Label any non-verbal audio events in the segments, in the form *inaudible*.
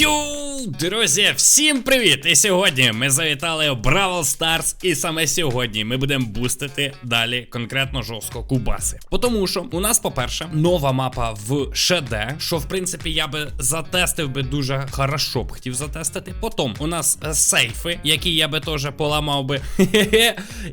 Yo. Друзі, всім привіт! І сьогодні ми завітали в Бравл Старс, і саме сьогодні ми будемо бустити далі конкретно жорстко кубаси. Тому що у нас, по-перше, нова мапа в ШД, що в принципі я би затестив би дуже хорошо б хотів затестити. Потім у нас е, сейфи, які я би теж поламав би.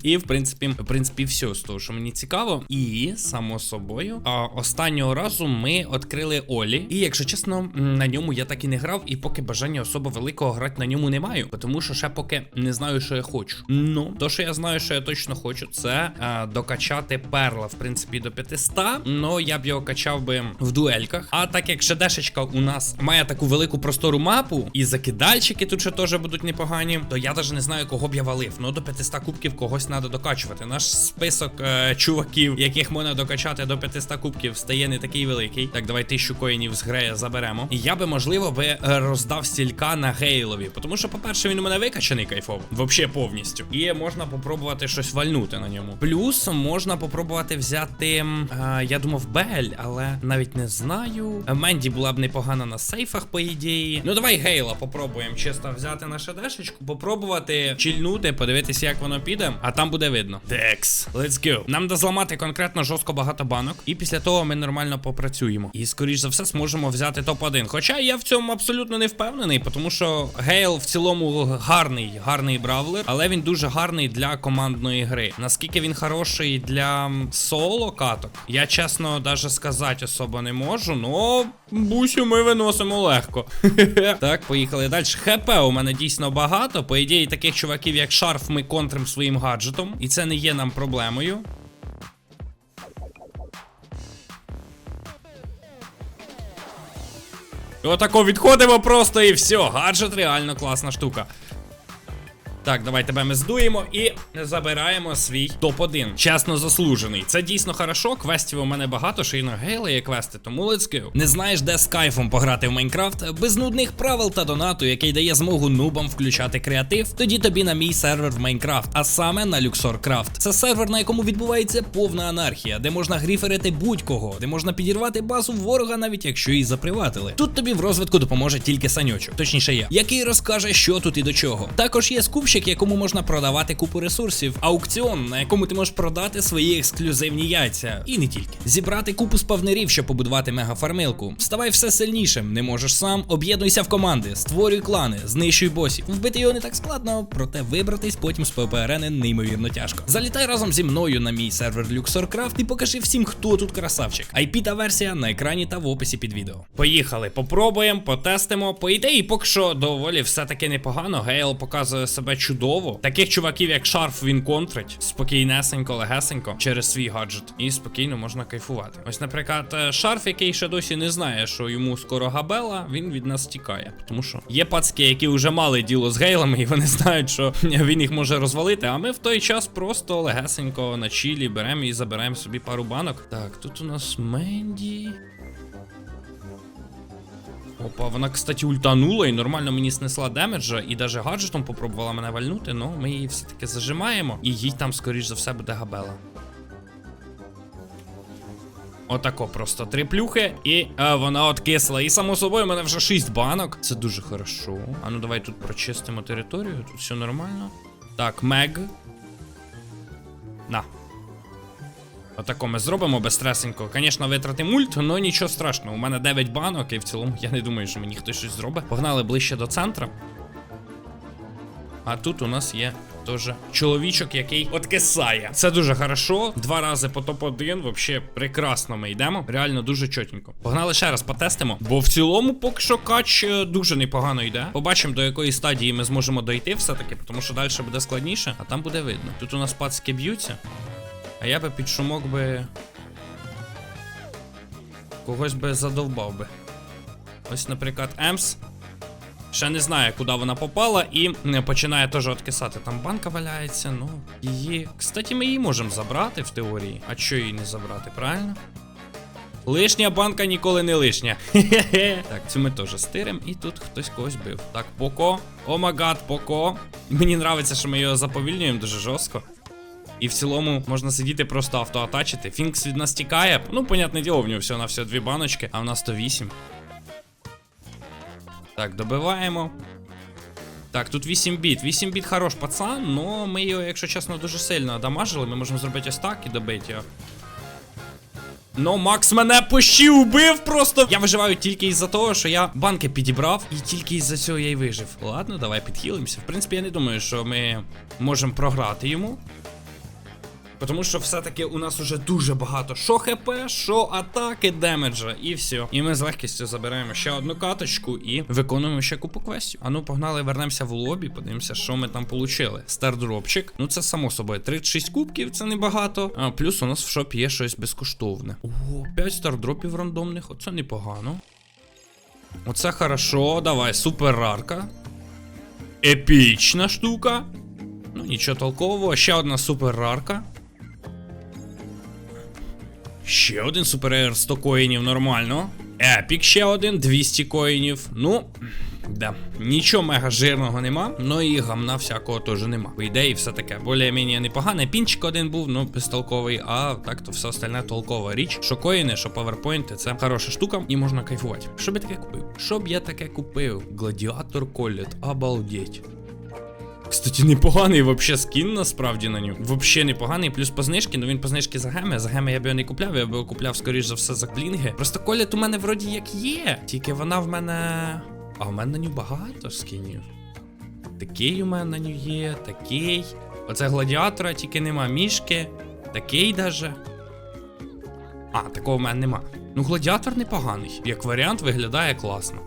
І в принципі, в принципі, все з того, що мені цікаво. І само собою, останнього разу ми відкрили Олі. І якщо чесно, на ньому я так і не грав, і поки бажання особо великого грати на ньому не маю, тому що ще поки не знаю, що я хочу. Ну, то, що я знаю, що я точно хочу, це е, докачати перла, в принципі, до 500. Ну я б його качав би в дуельках. А так як шедешечка у нас має таку велику простору мапу, і закидальчики тут ще теж будуть непогані, то я навіть не знаю, кого б я валив. Ну до 500 кубків когось треба докачувати. Наш список е, чуваків, яких можна докачати до 500 кубків, стає не такий великий. Так, давай тисячу коїнів з грея заберемо. І я би, можливо, би е, роздав стілька на Гейлові. Тому що, по-перше, він у мене викачаний кайфово. Вообще повністю. І можна попробувати щось вальнути на ньому. Плюс можна попробувати взяти. е, я думав, Бель, але навіть не знаю. Менді була б непогана на сейфах, по ідеї. Ну давай Гейла попробуємо чисто взяти на шедешечку, попробувати чільнути, подивитися, як воно піде, а там буде видно. Декс, let's go. Нам треба зламати конкретно жорстко багато банок, і після того ми нормально попрацюємо. І скоріш за все зможемо взяти топ-1. Хоча я в цьому абсолютно не впевнений, тому що Гейл в цілому гарний, гарний бравлер, але він дуже гарний для командної гри. Наскільки він хороший для соло каток, я чесно даже сказати особо не можу. Ну, бусю ми виносимо легко. *laughs* так, поїхали далі. ХП у мене дійсно багато. По ідеї, таких чуваків, як шарф, ми контрим своїм гаджетом, і це не є нам проблемою. Отако відходимо просто і все. Гаджет реально класна штука. Так, давай тебе ми здуємо і забираємо свій топ-1. Чесно заслужений. Це дійсно хорошо. Квестів у мене багато, ще й є квести, тому let's. Не знаєш, де з кайфом пограти в Майнкрафт без нудних правил та донату, який дає змогу нубам включати креатив. Тоді тобі на мій сервер в Майнкрафт, а саме на Luxor Craft. Це сервер, на якому відбувається повна анархія, де можна гріферити будь-кого, де можна підірвати базу ворога, навіть якщо її заприватили. Тут тобі в розвитку допоможе тільки санючок, точніше я, який розкаже, що тут і до чого. Також є скупщик, якому можна продавати купу ресурсів, аукціон, на якому ти можеш продати свої ексклюзивні яйця, і не тільки. Зібрати купу спавнерів, щоб побудувати мегафармилку. Ставай все сильнішим, не можеш сам, об'єднуйся в команди, створюй клани, знищуй босів. Вбити його не так складно, проте вибратись потім з ППРН неймовірно тяжко. Залітай разом зі мною на мій сервер LuxorCraft і покажи всім, хто тут красавчик. IP та версія на екрані та в описі під відео. Поїхали, попробуємо, потестимо. По ідеї, поки що доволі все таки непогано. Гейл показує себе чудово. Таких чуваків, як Шарф, він контрить спокійнесенько, легесенько через свій гаджет. І спокійно можна кайфувати. Ось, наприклад, е, Шарф, який ще досі не знає, що йому скоро габела, він від нас тікає. Тому що є пацки, які вже мали діло з гейлами, *laughs* і вони знають, що він їх може розвалити. А ми в той час просто легесенько на чілі беремо і забираємо собі пару банок. Так, тут у нас Менді. Опа, вона, кстати, ультанула і нормально мені снесла демеджа, і даже гаджетом попробувала мене вальнути, но ми її все-таки зажимаємо, і їй там, скоріш за все, буде габела. Отако просто три плюхи, і е, вона откисла. І само собою, у мене вже 6 банок. Це дуже хорошо. А ну давай тут прочистимо територію, тут все нормально. Так, Мег. На. Отако ми зробимо безстресенько. Звісно, витратимо мульт, але нічого страшного. У мене 9 банок, і в цілому я не думаю, що мені хтось щось зробить. Погнали ближче до центра. А тут у нас є теж чоловічок, який откисає. Це дуже хорошо. Два рази по топ-1. Вообще прекрасно ми йдемо. Реально дуже чотенько. Погнали ще раз потестимо. Бо в цілому, поки що кач е, дуже непогано йде. Побачимо, до якої стадії ми зможемо дойти все-таки, тому що далі буде складніше, а там буде видно. Тут у нас пацки б'ються. А я би під шумок би. Когось би задовбав би. Ось, наприклад, Емс. Ще не знає, куди вона попала, і е, починає теж откисати. Там банка валяється, ну. Її. Кстати, ми її можемо забрати в теорії. А що її не забрати, правильно? Лишня банка ніколи не лишня. *laughs* Так, цю ми теж стиримо, і тут хтось когось бив. Так, Поко. О магад, Поко. Мені нравиться, що ми його заповільнюємо дуже жорстко. І в цілому можна сидіти просто автоатачити. Фінкс від нас тікає. Ну, понятне діло, в нього всього на все дві баночки, а в нас 108. Так, добиваємо. Так, тут 8 біт. 8 біт хорош пацан, но ми його, якщо чесно, дуже сильно дамажили. Ми можемо зробити ось так і добити його. Ну, Макс мене пощі убив просто. Я виживаю тільки із-за того, що я банки підібрав, і тільки із-за цього я й вижив. Ладно, давай підхилимося. В принципі, я не думаю, що ми можемо програти йому. Тому що все-таки у нас уже дуже багато що хп, що атаки, демеджа, і все. І ми з легкістю забираємо ще одну каточку і виконуємо ще купу квестів. А ну погнали, вернемося в лобі, подивимося, що ми там получили. Стардропчик. Ну це само собою 36 кубків, це небагато. А плюс у нас в шопі є щось безкоштовне. О, 5 стардропів рандомних, оце непогано. Оце хорошо, давай, супер рарка. Епічна штука. Ну, нічого толкового. Ще одна супер рарка. Ще один супер 100 коїнів, нормально. Епік ще один, 200 коїнів. Ну, да. Нічого мега жирного нема, ну і гамна всякого теж нема. По ідеї, все таке. Более-менее непогане. Пінчик один був, ну безтолковий, а так то все остальне толкова річ. Що коїни, що паверпойнти, це хороша штука, і можна кайфувати. Що б я таке купив? Що б я таке купив? Гладіатор колет, обалдеть. Кстати, непоганий вообще скін насправді на нього. Вообще непоганий, плюс по знижки, ну він по знижки за геми. За геми я б його не купляв, я б його купляв, скоріш за все, за клінги. Просто коліт у мене вроді як є. Тільки вона в мене. А в мене на нього багато скінів. Такий у мене на нього є, такий. Оце гладіатора, тільки нема мішки. Такий даже. А, такого в мене нема. Ну, гладіатор непоганий. Як варіант виглядає класно.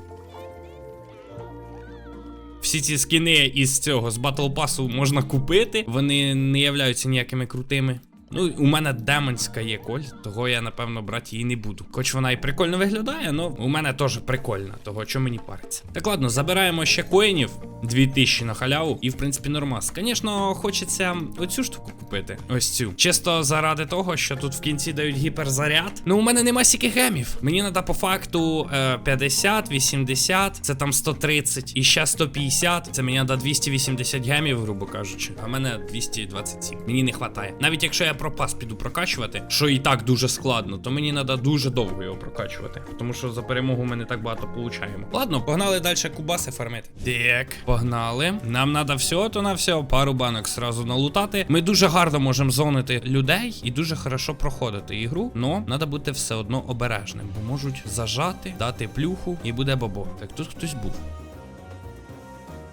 Всі ці скіни із цього з батл пасу можна купити. Вони не являються ніякими крутими. Ну, у мене демонська є коль, того я напевно брати її не буду. Хоч вона і прикольно виглядає, але у мене теж прикольна, того що мені париться. Так ладно, забираємо ще коїнів 2000 на халяву, і в принципі нормас. Звісно, хочеться оцю штуку купити. Ось цю. Чисто заради того, що тут в кінці дають гіперзаряд. Ну, у мене нема стільки гемів. Мені треба по факту е, 50, 80, це там 130 і ще 150. Це мені треба 280 гемів, грубо кажучи. А в мене 227. Мені не вистачає. Навіть якщо я пропас піду прокачувати, що і так дуже складно, то мені треба дуже довго його прокачувати. Тому що за перемогу ми не так багато получаємо. Ладно, погнали далі кубаси фармити. Так, погнали. Нам треба всього, то на все, пару банок сразу налутати. Ми дуже гарно можемо зонити людей і дуже хорошо проходити ігру. Но треба бути все одно обережним, бо можуть зажати, дати плюху і буде бабо. Так, тут хтось був.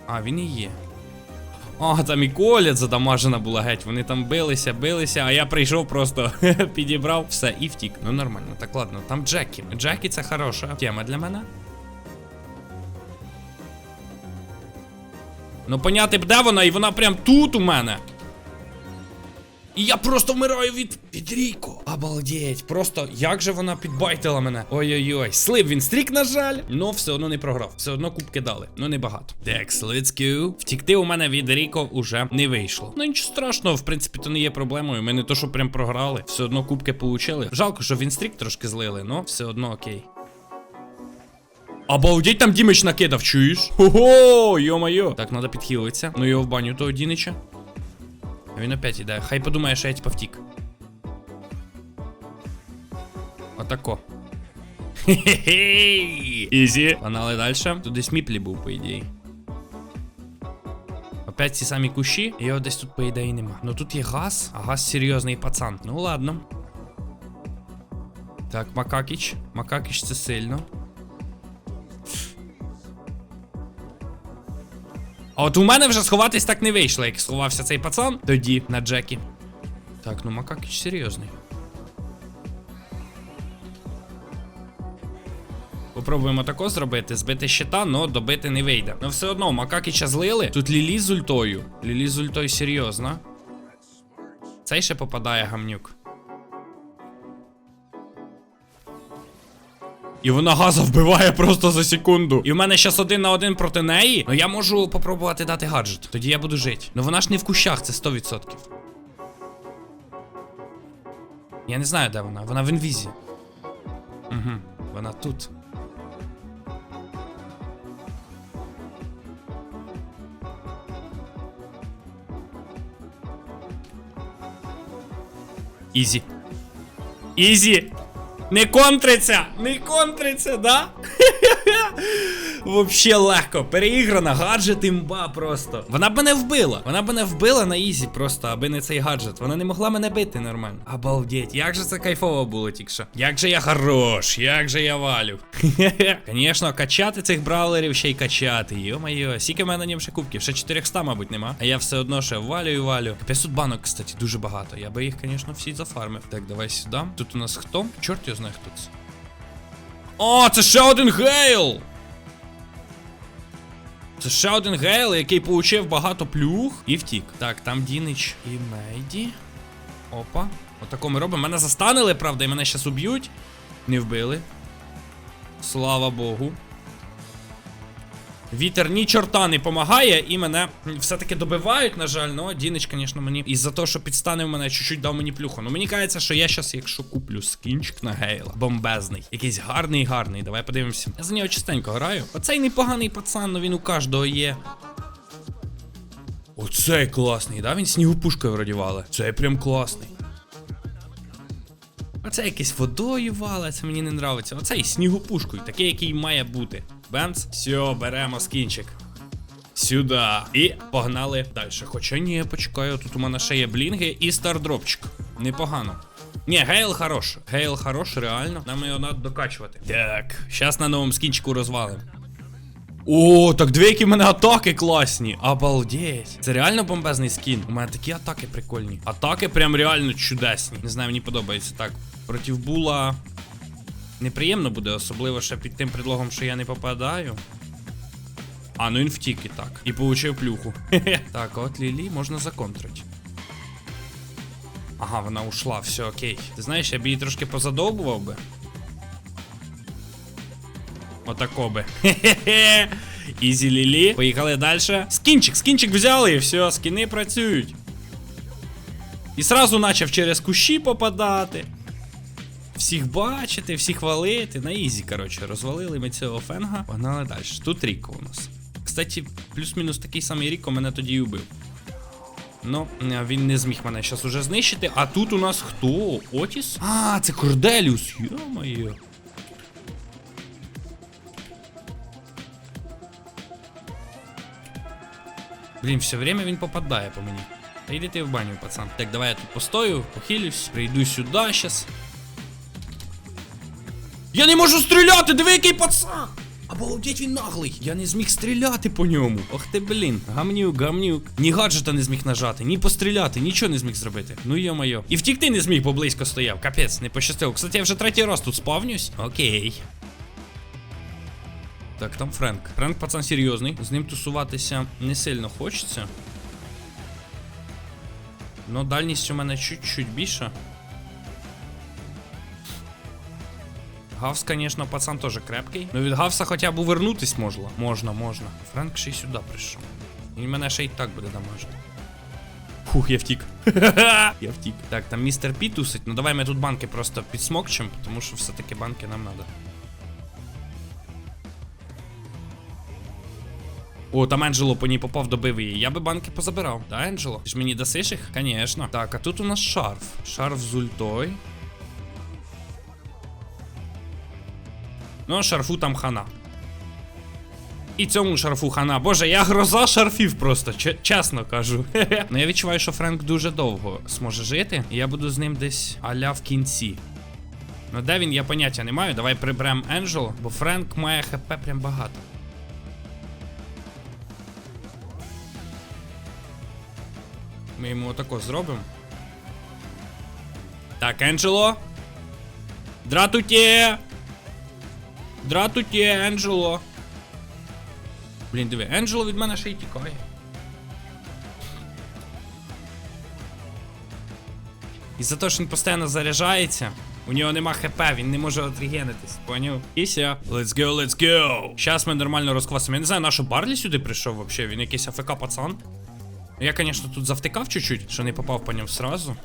А, він і є. А, там і коля задамажена була геть. Вони там билися, билися, а я прийшов просто *laughs* підібрав все і втік. Ну нормально, так ладно, там Джекі. Джекі це хороша тема для мене. Ну, поняти б, де вона, і вона прям тут у мене. І я просто вмираю від від. Обалдеть, просто як же вона підбайтила мене. Ой-ой-ой. Слив він стрік, на жаль. Ну, все одно не програв. Все одно кубки дали. Ну небагато. Текс, let's go. Втікти у мене від Ріко уже не вийшло. Ну нічого страшного, в принципі, то не є проблемою. Ми не то, що прям програли. Все одно кубки получили. Жалко, що він стрік трошки злили, но все одно окей. Обалдеть, там Дімич накидав, чуєш? Ого, йо-моє. Так, треба підхилитися. Ну його в баню того Дінича. А він опять іде. Хай подумає, що я типа втік. Отако. Хе-хе-хей! *laughs* Ізі. Погнали далі. Тут десь міплі був, по ідеї. Опять ці самі кущі, і його десь тут, по ідеї, нема. Ну тут є газ, а газ серйозний пацан. Ну ладно. Так, Макакіч. Макакіч це сильно. А от у мене вже сховатись так не вийшло, як сховався цей пацан тоді на Джекі. Так, ну Макакіч серйозний. Попробуємо тако зробити, збити щита, но добити не вийде. Ну все одно, Макакіча злили. Тут Лілі з ультою. Лілі з ультою серйозно. Цей ще попадає гамнюк. І вона газа вбиває просто за секунду. І в мене зараз один на один проти неї. Ну я можу попробувати дати гаджет. Тоді я буду жити. Ну вона ж не в кущах, це 100%. Я не знаю, де вона. Вона в інвізі. Угу, вона тут. Ізі. Ізі! Не контриться! Не контриться, да? *laughs* Вообще легко. Переіграна, гаджет імба просто. Вона б мене вбила. Вона б мене вбила на ізі просто, аби не цей гаджет. Вона не могла мене бити нормально. Обалдеть, як же це кайфово було що. Як же я хорош, як же я валю. *laughs* Звісно, качати цих бравлерів ще й качати. Йо-моє, скільки в мене на ньому ще кубків? Ще 400, мабуть, нема. А я все одно ще валю і валю. 500 банок, кстати, дуже багато. Я би їх, звісно, всі зафармив. Так, давай сюди. Тут у нас хто? Чорт його знає, хто це. О, це ще один гейл! Це ще один гейл, який получив багато плюх і втік. Так, там Дінич і Мейді. Опа. Отако ми робимо. Мене застанили, правда, і мене щас уб'ють. Не вбили. Слава Богу. Вітер ні чорта не помагає, і мене все-таки добивають, на жаль, ну Дінич, звісно, мені. Із-за того, що підстанив мене, чуть-чуть дав мені плюху. Ну мені кажеться, що я щас, якщо куплю скінчик на гейла, бомбезний. Якийсь гарний, гарний. Давай подивимося. Я за нього частенько граю. Оцей непоганий пацан, ну він у кожного є. Оцей класний, да? Він снігопушкою вроді вале. Цей прям класний. Оце якийсь водою вале, це мені не нравиться. Оцей снігопушкою, такий, який має бути. Бенц, все, беремо скінчик. Сюди. І погнали далі. Хоча ні, почекаю, тут у мене ще є блінги і стардропчик. Непогано. Ні, Гейл хорош. Гейл хорош, реально. Нам його треба докачувати. Так, зараз на новому скінчику розвалим. О, так дві в мене атаки класні. Обалдеть. Це реально бомбезний скін. У мене такі атаки прикольні. Атаки прям реально чудесні. Не знаю, мені подобається. Так, проти була. Неприємно буде, особливо ще під тим предлогом, що я не попадаю. А, ну він втік і так. І получив плюху. *laughs* так, от Лілі можна законтрити. Ага, вона ушла, все окей. Ти знаєш, я б її трошки позадовбував би. Отако би. Хе-хе-хе. *laughs* Ізі Лілі. Поїхали далі. Скінчик, скінчик взяли і все, скіни працюють. І сразу почав через кущі попадати. Всіх бачити, всіх валити. На ізі, коротше, розвалили ми цього фенга. Погнали далі. Тут Ріко у нас. Кстати, плюс-мінус такий самий Ріко мене тоді і убив. Ну, він не зміг мене зараз уже знищити. А тут у нас хто? Отіс? А, це Корделіус. Йо-моє. Блін, все время він попадає по мені. Та йди ти в баню, пацан. Так, давай я тут постою, похилюсь, прийду сюди щас. Я не можу стріляти, диви який пацан! Обалдеть він наглий! Я не зміг стріляти по ньому. Ох ти, блін, гамнюк, гамнюк. Ні гаджета не зміг нажати, ні постріляти, нічого не зміг зробити. Ну йо-моє. І втікти не зміг, бо близько стояв. Капець, не пощастило. Кстати, я вже третій раз тут спавнюсь. Окей. Так, там Френк. Френк пацан серйозний. З ним тусуватися не сильно хочеться. Ну, дальність у мене чуть-чуть більша. Гавс, звісно, пацан теж крепкий. Ну від Гавса хоча б увернутись можна. Можна, можна. Френк ще й сюди прийшов. Він ще й так буде дамажити. Фух, я втік. *laughs* я втік. Так, там містер Пі тусить. Ну давай ми тут банки просто підсмокчем, тому що все-таки банки нам треба. О, там Енджело по ній попав, добив її. Я би банки позабирав. Да, Енджело? Ти ж мені дасиш їх? Конечно. Так, а тут у нас шарф. Шарф з ультой. Ну, шарфу там хана. І цьому шарфу хана. Боже, я гроза шарфів просто, чесно кажу. *laughs* ну я відчуваю, що Френк дуже довго зможе жити. І я буду з ним десь аля в кінці. Ну де він, я поняття не маю. Давай приберемо Енджел, бо Френк має хп прям багато. Ми йому отако зробимо. Так, Енджело. Дратуте! Дратуте, Енджело. Блін, диви, Енджело від мене ще й тікає. І за те, що він постійно заряджається, у нього нема хп, він не може отрегенитись, поняв? І. Let's go, let's go. Щас ми нормально розквасимо. Я не знаю, на що Барлі сюди прийшов вообще, він якийсь АФК пацан. Я, звісно, тут завтикав чуть-чуть, що не попав по ньому сразу.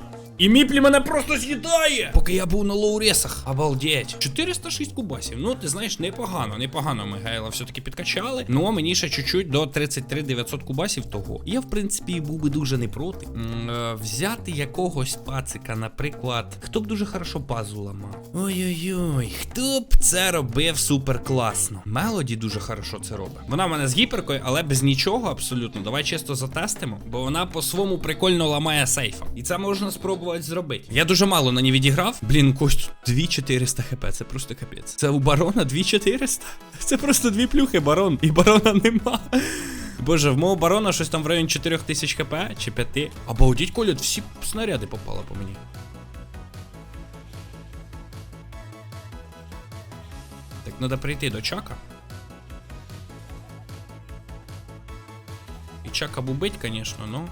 І Міплі мене просто з'їдає. Поки я був на лоуресах. Обалдеть. 406 кубасів. Ну, ти знаєш, непогано, непогано. Ми Гейла все-таки підкачали. Ну, мені ще чуть-чуть до 33 900 кубасів того. Я, в принципі, був би дуже не проти. Е, взяти якогось пацика, наприклад, хто б дуже хорошо базу ламав. Ой-ой-ой, хто б це робив супер класно. Мелоді дуже хорошо це робить. Вона в мене з гіперкою, але без нічого абсолютно. Давай чисто затестимо, бо вона по-своєму прикольно ламає сейфа. І це можна спробувати зробити. Я дуже мало на ній відіграв. Блін, кость 2400 хп, це просто капець. Це у барона 2400? Це просто дві плюхи, барон. І барона нема. Боже, в мого барона щось там в районі 4000 хп чи 5. Обалдіть, Коля, всі снаряди попали по мені. Так, треба прийти до Чака. І Чака бубить, звісно, ну.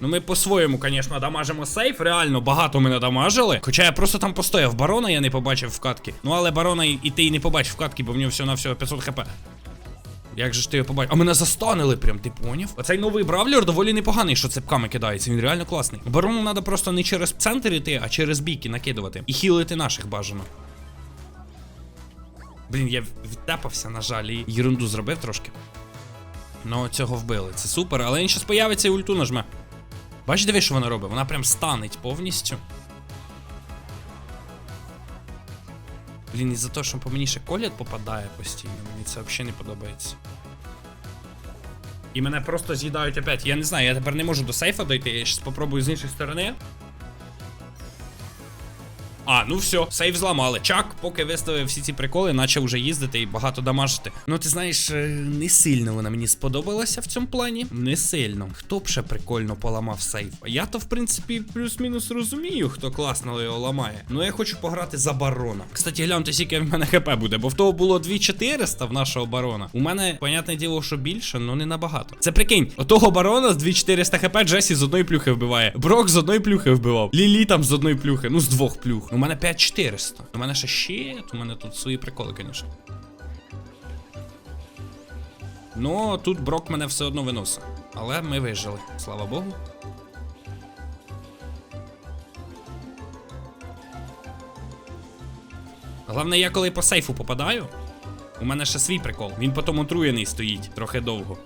Ну, ми по-своєму, звісно, дамажимо сейф. Реально багато ми надамажили. Хоча я просто там постояв барона, я не побачив в катки. Ну, але барона і, ти і не побачив в катки, бо в нього всього на всього 500 хп. Як же ж ти його побачив? А мене застанили прям, ти поняв? Оцей новий бравлер доволі непоганий, що цепками кидається. Він реально класний. Барону треба просто не через центр іти, а через біки накидувати. І хілити наших бажано. Блін, я відтепався, на жаль, і ерунду зробив трошки. Ну, цього вбили. Це супер, але він щас появиться і ульту нажме. Бач, диви, що вона робить? Вона прям станеть повністю. Блін, із-за того, що по мені ще коліт попадає постійно, мені це взагалі не подобається. І мене просто з'їдають опять. Я не знаю, я тепер не можу до сейфа дойти, я зараз спробую з іншої сторони. А, ну все, сейф зламали. Чак, поки виставив всі ці приколи, почав вже їздити і багато дамажити. Ну, ти знаєш, е, не сильно вона мені сподобалася в цьому плані. Не сильно. Хто б ще прикольно поламав сейф? Я то, в принципі, плюс-мінус розумію, хто класно його ламає. Ну я хочу пограти за барона. Кстати, гляньте, скільки в мене хп буде, бо в того було 2400 в нашого барона. У мене, понятне діло, що більше, але не набагато. Це прикинь, отого барона з 2400 хп Джесі з одної плюхи вбиває. Брок з одної плюхи вбивав. Лілі там з одної плюхи, ну з двох плюх. У мене 5400. У мене ще щит, у мене тут свої приколи, звісно. Ну, тут Брок мене все одно виносить. Але ми вижили, слава Богу. Головне, я коли по сейфу попадаю, у мене ще свій прикол. Він потім отруєний стоїть трохи довго.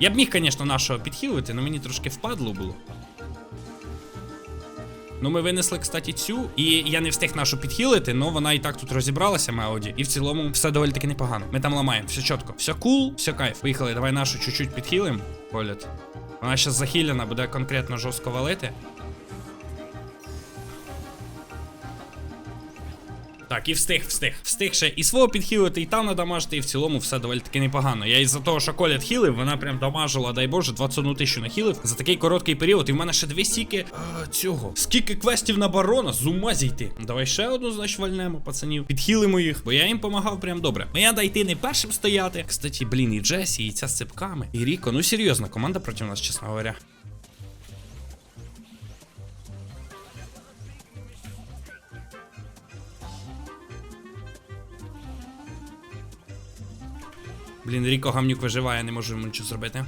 Я б міг, звісно, нашого підхилити, але мені трошки впадло було. Ну, ми винесли, кстати, цю, і я не встиг нашу підхилити, але вона і так тут розібралася, Мелоді. І в цілому все доволі таки непогано. Ми там ламаємо, все чітко. Все кул, все кайф. Поїхали, давай нашу чуть-чуть підхилим. Політ. Вона зараз захилена, буде конкретно жорстко валити. Так, і встиг, встиг. Встиг ще і свого підхилити, і там надамажити, і в цілому все доволі таки непогано. Я із-за того, що Колят хілив, вона прям дамажила, дай Боже, 21 тисячу нахилив за такий короткий період. І в мене ще дві стільки цього. Скільки квестів на барона, з ума зійти. Давай ще одну, значить, вальнемо, пацанів. Підхилимо їх, бо я їм помагав прям добре. Моя дайти не першим стояти. Кстати, блін, і Джесі, і ця з цепками. І Ріко. Ну серйозна команда проти нас, чесно говоря. Блін, Ріко гамнюк виживає, не можу йому нічого зробити.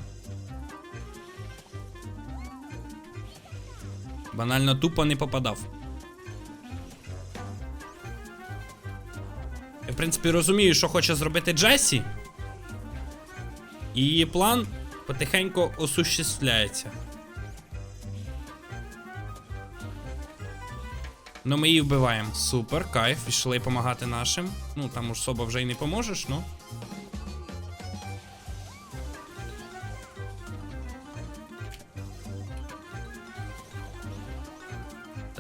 Банально тупо не попадав. Я, в принципі, розумію, що хоче зробити Джесі. І її план потихеньку осуществляється. Ну, ми її вбиваємо. Супер, кайф, пішли допомагати нашим. Ну, там особо вже й не поможеш, ну.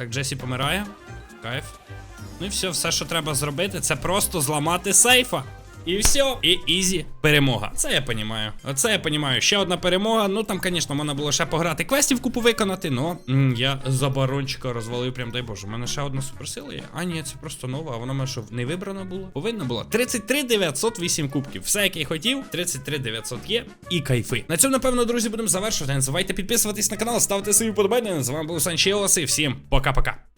Так, Джесі помирає. Кайф. Ну і все, все, що треба зробити, це просто зламати сейфа. І все, і ізі перемога. Це я понімаю. Оце я понімаю. Ще одна перемога. Ну там, звісно, можна було ще пограти квестів купу виконати, но я за барончика розвалив, прям дай Боже. У мене ще одна суперсила є. А, ні, це просто нова, вона мене що не вибрана була. Повинна була. 33 908 кубків. Все, як я хотів. 33 900 є. І кайфи. На цьому, напевно, друзі, будемо завершувати. Не забувайте підписуватись на канал, ставити свої вподобання. З вами був Санчелос і всім пока-пока.